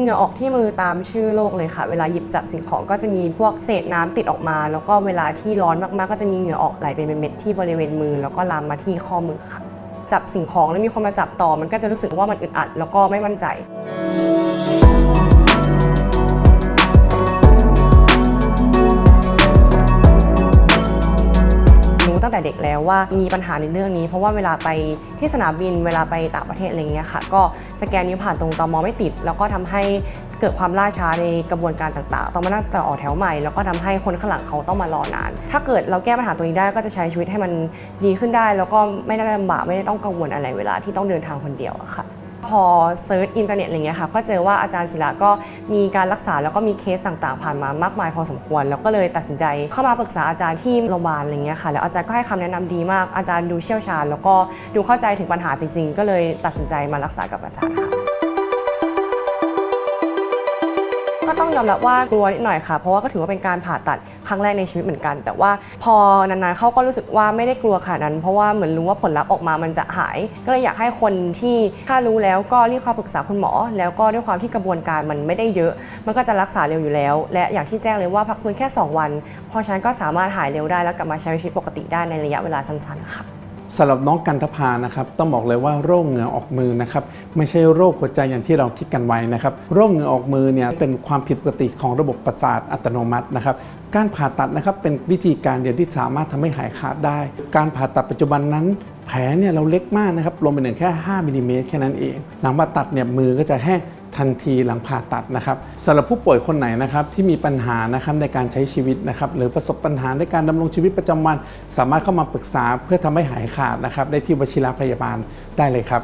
เหงื่อออกที่มือตามชื่อโรคเลยค่ะ เวลาหยิบจับสิ่งของก็จะมีพวกเศษน้ำติดออกมา แล้วก็เวลาที่ร้อนมากๆ ก็จะมีเหงื่อออกไหลเป็นเม็ดที่บริเวณมือ แล้วก็ลามมาที่ข้อมือค่ะ จับสิ่งของแล้วมีคนมาจับต่อมันก็จะรู้สึกว่ามันอึดอัดแล้วก็ไม่มั่นใจ แต่เด็กแล้วว่ามีปัญหาในเรื่องนี้ เพราะว่าเวลาไปที่สนามบินเวลาไปต่างประเทศอะไรเงี้ยค่ะ ก็สแกนนิ้วผ่านตรงตอมไม่ติด แล้วก็ทำให้เกิดความล่าช้าในกระบวนการต่างๆ ต้องมานั่งต่อแถวใหม่ แล้วก็ทำให้คนข้างหลังเขาต้องมารอนาน ถ้าเกิดเราแก้ปัญหาตัวนี้ได้ก็จะใช้ชีวิตให้มันดีขึ้นได้ แล้วก็ไม่ได้ลำบากไม่ได้ต้องกังวลอะไรเวลาที่ต้องเดินทางคนเดียวอะค่ะ พอเซิร์ชอินเทอร์เน็ตอะไรเงี้ยค่ะก็เจอว่าอาจารย์ศิลาก็มีการรักษาแล้วก็มีเคสต่างๆ ผ่านมามากมายพอสมควร แล้วก็เลยตัดสินใจเข้ามาปรึกษาอาจารย์ที่โรงพยาบาลอะไรเงี้ยค่ะแล้วอาจารย์ก็ให้คำแนะนำดีมากอาจารย์ดูเชี่ยวชาญ แล้วก็ดูเข้าใจถึงปัญหาจริง ๆ ก็เลยตัดสินใจมารักษากับอาจารย์ค่ะ ก็ต้องยอมรับว่ากลัวนิดหน่อยค่ะ เพราะว่าก็ถือว่าเป็นการผ่าตัดครั้งแรกในชีวิตเหมือนกัน แต่ว่าพอนานๆเขาก็รู้สึกว่าไม่ได้กลัวขนาดนั้น เพราะว่าเหมือนรู้ว่าผลลัพธ์ออกมามันจะหาย ก็เลยอยากให้คนที่ถ้ารู้แล้วก็รีบเข้าปรึกษาคุณหมอ แล้วก็ด้วยความที่กระบวนการมันไม่ได้เยอะ มันก็จะรักษาเร็วอยู่แล้ว และอย่างที่แจ้งเลยว่าพักฟื้นแค่ 2 วัน เพราะฉะนั้นก็สามารถหายเร็วได้แล้วกลับมาใช้ชีวิตปกติได้ในระยะเวลาสั้นๆค่ะ สำหรับน้องกันทภานะครับต้องบอกเลยว่าโรคเหงื่อออกมือนะครับไม่ใช่โรคหัวใจอย่างที่เราคิดกันไว้นะครับโรคเหงื่อออกมือเนี่ยเป็นความผิดปกติของระบบประสาทอัตโนมัตินะครับการผ่าตัดนะครับเป็นวิธีการเดียวที่สามารถทำให้หายขาดได้ การผ่าตัดปัจจุบันนั้น แผลเนี่ยเราเล็กมากนะครับลงไปหนึ่งแค่ 5มิลลิเมตรแค่นั้นเอง หลังผ่าตัดเนี่ยมือก็จะแห้ง ทันทีหลังผ่าตัดนะครับสำหรับผู้ป่วยคนไหนนะครับที่มีปัญหานะครับในการใช้ชีวิตนะครับหรือประสบปัญหาในการดำรงชีวิตประจำวัน สามารถเข้ามาปรึกษาเพื่อทำให้หายขาดนะครับได้ที่วชิระพยาบาลได้เลยครับ